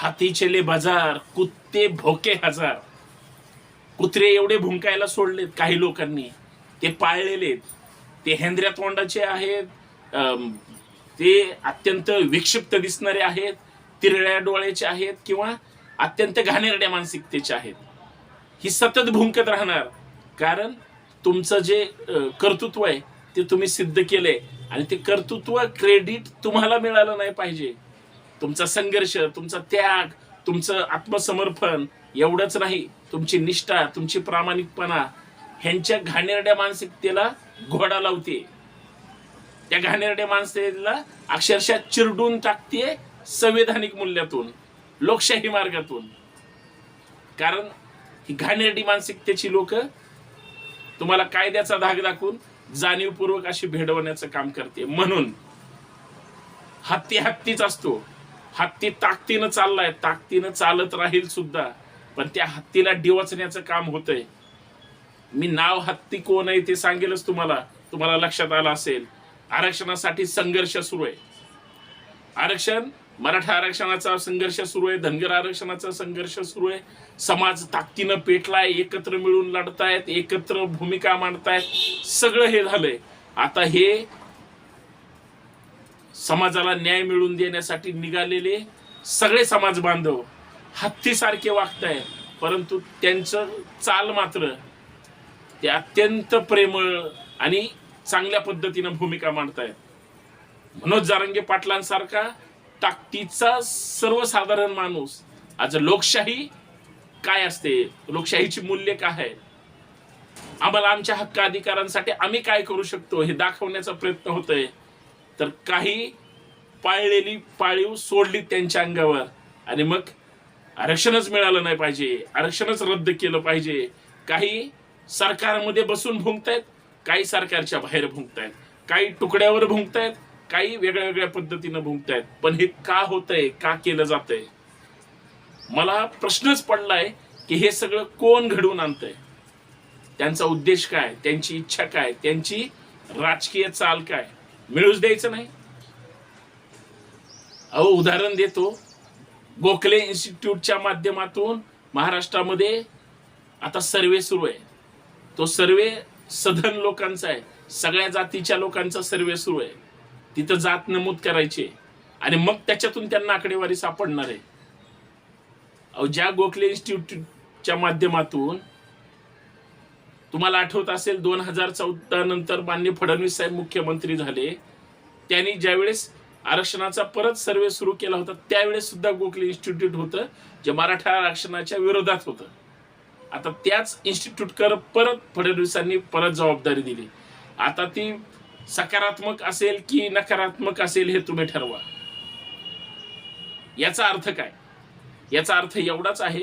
हाती चेले बाजार कुत्ते भोके हजार. कुत्रे एवढे भुंकायला सोडलेत काही लोकांनी. ते पाळलेले ते हेंद्र्या तोंडाचे आहेत. ते अत्यंत विक्षिप्त दिसणारे आहेत. तिरळ्या डोळ्याचे आहेत किंवा अत्यंत घाणेरड्या मानसिकतेचे आहेत. ही सतत भुंकत राहणार. कारण तुमचं जे कर्तृत्व आहे ते तुम्ही सिद्ध केलंय. आणि ते कर्तृत्व क्रेडिट तुम्हाला मिळालं नाही पाहिजे. तुमचा संघर्ष तुमचा त्याग तुमचं आत्मसमर्पण एवढंच नाही. तुमची निष्ठा तुमची प्रामाणिकपणा ह्यांच्या घाणेरड्या मानसिकतेला घोडा लावते. त्या घाणेरड्या माणसेला अक्षरशः चिरडून टाकते संवैधानिक मूल्यातून लोकशाही मार्गातून. कारण ही घाणेरडी मानसिकतेची लोक तुम्हाला कायद्याचा धाक दाखवून जाणीवपूर्वक अशी भेडवण्याचं काम करते. म्हणून हत्ती हत्तीच असतो. हत्ती ताकदीनं चाललाय ताकदीनं चालत राहील सुद्धा. पण त्या हत्तीला डिवचण्याचं काम होतंय. मी नाव हत्ती कोण आहे ते सांगेलच तुम्हाला. तुम्हाला लक्षात आलं असेल. आरक्षणासाठी संघर्ष सुरू आहे. आरक्षण मराठा आरक्षणाचा संघर्ष सुरू आहे धनगर आरक्षणाचा संघर्ष सुरू आहे. समाज ताकदीनं पेटलाय एकत्र मिळून लढतायत एकत्र भूमिका मांडतायत. सगळं हे झालंय. आता हे समाजाला न्याय मिळवून देण्यासाठी निघालेले सगळे समाज बांधव हत्तीसारखे वागताय परंतु त्यांचं चाल मात्र ते अत्यंत प्रेमळ आणि चांगल्या पद्धतीनं भूमिका मांडतायत. मनोज जारंगे पाटलांसारखा ताकदीचा सर्वसाधारण माणूस आज लोकशाही काय असते? लोकशाहीची मूल्य काय आहे? आम्हाला आमच्या हक्क अधिकारांसाठी आम्ही काय करू शकतो हे दाखवण्याचा प्रयत्न होतोय. तर काही पाळलेली पाळीव सोडली त्यांच्या अंगावर. आणि मग आरक्षणच मिळालं नाही पाहिजे. आरक्षणच रद्द केलं पाहिजे. काही सरकारमध्ये बसून भुंकतायत काही सरकारच्या बाहेर भुंकतायत. काही तुकड्यावर भुंकतायत काही वेगळ्या वेगळ्या पद्धतीनं भुंकतायत. पण हे का होतंय का केलं जातंय? मला प्रश्नच पडलाय की हे सगळं कोण घडवून आणतंय? त्यांचा उद्देश काय? त्यांची इच्छा काय? त्यांची राजकीय चाल काय? मिळूच द्यायचं नाही. अहो उदाहरण देतो. गोखले इन्स्टिट्यूटच्या माध्यमातून महाराष्ट्रामध्ये आता सर्वे सुरू आहे. तो सर्वे सधन लोकांचा आहे. सगळ्या जातीच्या लोकांचा सर्वे सुरू आहे. तिथं जात नमूद करायची. आणि मग त्याच्यातून त्यांना आकडेवारी सापडणार आहे. अहो ज्या गोखले इन्स्टिट्यूटच्या माध्यमातून तुम्हाला आठवत असेल दोन हजार चौदा नंतर मान्य फडणवीस साहेब मुख्यमंत्री झाले. त्यांनी ज्यावेळेस आरक्षणाचा परत सर्वे सुरू केला होता त्यावेळेस सुद्धा गोखले इन्स्टिट्यूट होतं जे मराठा आरक्षणाच्या विरोधात होतं. आता त्याच इन्स्टिट्यूटकर परत फडणवीसांनी परत जबाबदारी दिली. आता ती सकारात्मक असेल की नकारात्मक असेल हे तुम्ही ठरवा. याचा अर्थ काय? याचा अर्थ एवढाच आहे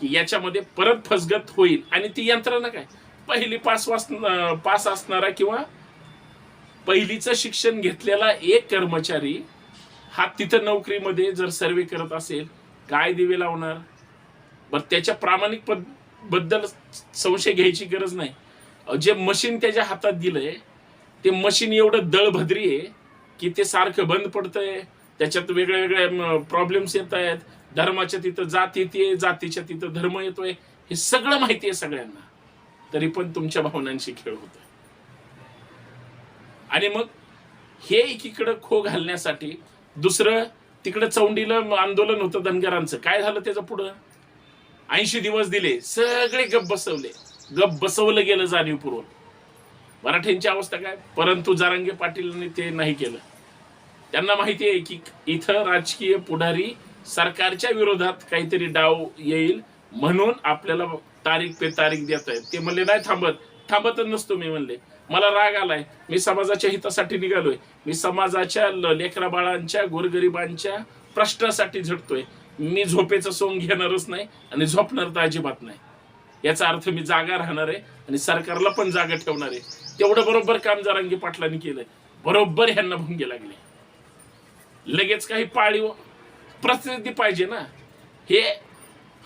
की याच्यामध्ये परत फसगत होईल आणि ती यंत्रणा काय? पहिली पास वास पास असणारा किंवा पहिलीचं शिक्षण घेतलेला एक कर्मचारी हा तिथं नोकरीमध्ये जर सर्वे करत असेल काय दिवे लावणार? बरं त्याच्या प्रामाणिक पदबद्दल संशय घ्यायची गरज नाही. जे मशीन त्याच्या हातात दिलंय ते मशीन एवढं दळभद्री आहे की ते सारखं बंद पडतंय त्याच्यात वेगळ्या वेगळ्या प्रॉब्लेम्स येत आहेत धर्माच्या तिथं जात येते जातीच्या तिथं धर्म येतोय हे सगळं माहिती आहे सगळ्यांना. तरी पण तुमच्या भावनांशी खेळ होतोय. आणि मग हे एकीकडं खो घालण्यासाठी दुसरं तिकडं चौंडीला आंदोलन होतं धनगरांचं. काय झालं त्याचं पुढं? ऐंशी दिवस दिले सगळे गप बसवले. गप बसवलं गेलं जाणीवपूर्वक. मराठ्यांची अवस्था काय? परंतु जारंगे पाटीलांनी ते नाही केलं. त्यांना माहिती आहे की इथं राजकीय पुढारी सरकारच्या विरोधात काहीतरी डाव येईल म्हणून आपल्याला तारीख पे तारीख देत आहेत. ते म्हणले नाही थांबत. थांबतच नसतो मी म्हणले. मला राग आलाय. मी समाजाच्या हितासाठी निघालोय. मी समाजाच्या ल- लेकरा बाळांच्या गोरगरिबांच्या प्रश्नासाठी झटतोय. मी झोपेचं सोंग घेणारच नाही आणि झोपणार तर अजिबात नाही. याचा अर्थ मी जागा राहणार आहे आणि सरकारला पण जागा ठेवणार आहे. तेवढं बरोबर काम जारांगी पाटलांनी केलंय. बरोबर ह्यांना भुंगे लागले. लगेच काही पाळीव प्रसिद्धी पाहिजे ना. हे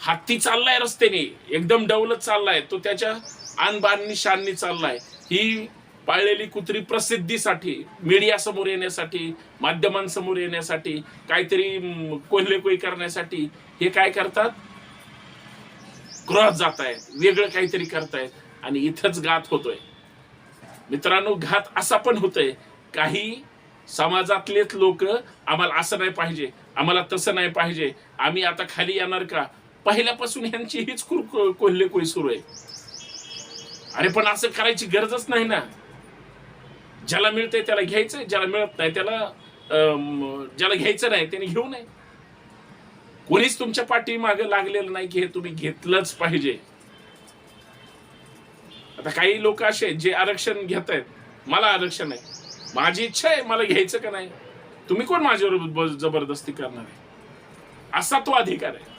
हत्ती चाललाय रस्त्याने. एकदम डवलत चाललाय. तो त्याच्या आणबाणनी शाननी चाललाय. ही पाळलेली कुत्री प्रसिद्धीसाठी मीडिया समोर येण्यासाठी माध्यमांसमोर येण्यासाठी काहीतरी कोल्हेकोई करण्यासाठी हे काय करतात? क्रॉस जात आहेत वेगळं काहीतरी करतायत. आणि इथंच घात होतोय. मित्रांनो घात असा पण होतोय. काही समाजातलेच लोक आम्हाला असं नाही पाहिजे. आम्हाला तसं नाही पाहिजे. आम्ही आता खाली येणार का? पहिल्यापासून ह्यांची हीच कुर कोल्हे कोई सुरू आहे. अरे पण असं करायची गरजच नाही ना. ज्याला मिळतंय त्याला घ्यायचंय ज्याला मिळत नाही त्याला अं, ज्याला घ्यायचं नाही त्याने घेऊ नये. कोणीच तुमच्या पाठी मागे लागलेलं नाही की हे तुम्ही घेतलंच पाहिजे. आता काही लोक असे आहेत जे आरक्षण घेत आहेत. मला आरक्षण आहे माझी इच्छा आहे मला घ्यायचं का नाही. तुम्ही कोण माझ्यावर जबरदस्ती करणार आहे? असा तो अधिकार आहे.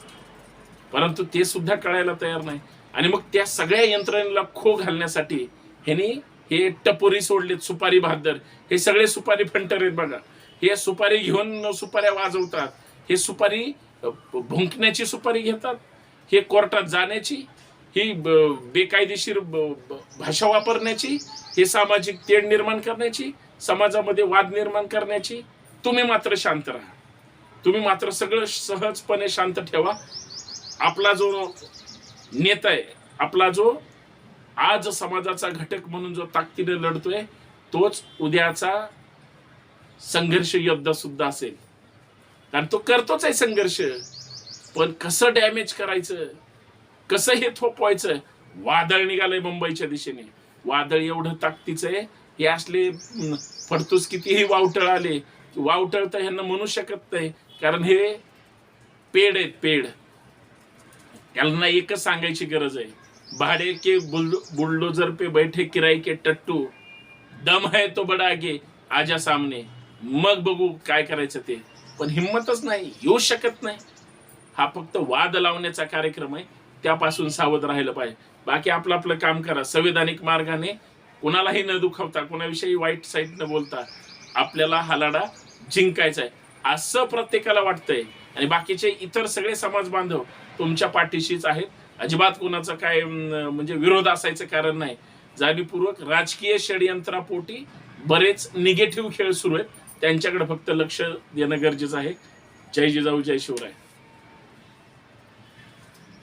परंतु ते सुद्धा कळायला तयार नाही. आणि मग त्या सगळ्या यंत्रणेला खो घालण्यासाठी ह्यांनी हे टपोरी सोडलेत सुपारी बहादर. हे सगळे सुपारी फंटर आहेत बघा. हे सुपारी घेऊन सुपाऱ्या वाजवतात. हे सुपारी भुंकण्याची सुपारी घेतात. हे कोर्टात जाण्याची ही बेकायदेशीर भाषा वापरण्याची हे सामाजिक तेढ निर्माण करण्याची समाजामध्ये वाद निर्माण करण्याची तुम्ही मात्र शांत राहा. तुम्ही मात्र सगळं सहजपणे शांत ठेवा. आपला जो नेता आहे आपला जो आज समाजाचा घटक म्हणून जो ताकदीने लढतोय तोच उद्याचा संघर्ष योद्धा सुद्धा असेल. कारण तो करतोच आहे संघर्ष. पण कसं डॅमेज करायचं? कसं हे थोपवायचं वादळ निघालंय मुंबईच्या दिशेने. वादळ एवढं ताकदीचं आहे हे असले फडतूस कितीही वावटळ आले वावटळ तर ह्यांना म्हणू शकत नाही. कारण हे पेड आहेत पेड. यांना एकच सांगायची गरज आहे. भाडे के बुलडोजर पे बैठे किराए के टट्टू. दम है तो बडा आगे आजा सामने. मग बघू काय करायचं ते. पण हिंमतच नाही येऊ शकत नाही. हा फक्त वाद लावण्याचा कार्यक्रम आहे. त्यापासून सावध राहिलं पाहिजे. बाकी आपलं आपलं काम करा. संविधानिक मार्गाने कुणालाही न दुखावता कुणाविषयी वाईट साईड न बोलता आपल्याला हा लढा जिंकायचा आहे. असं प्रत्येकाला वाटतंय. आणि बाकीचे इतर सगळे समाज बांधव तुमच्या पाठीशीच आहेत अजिबात कुणाचं काय म्हणजे विरोध असायचं कारण नाही. जाणीवपूर्वक राजकीय षडयंत्रापोटी बरेच निगेटिव्ह खेळ सुरू आहेत. त्यांच्याकडे फक्त लक्ष देणं गरजेचं आहे. जय जिजाऊ जय शिवराय.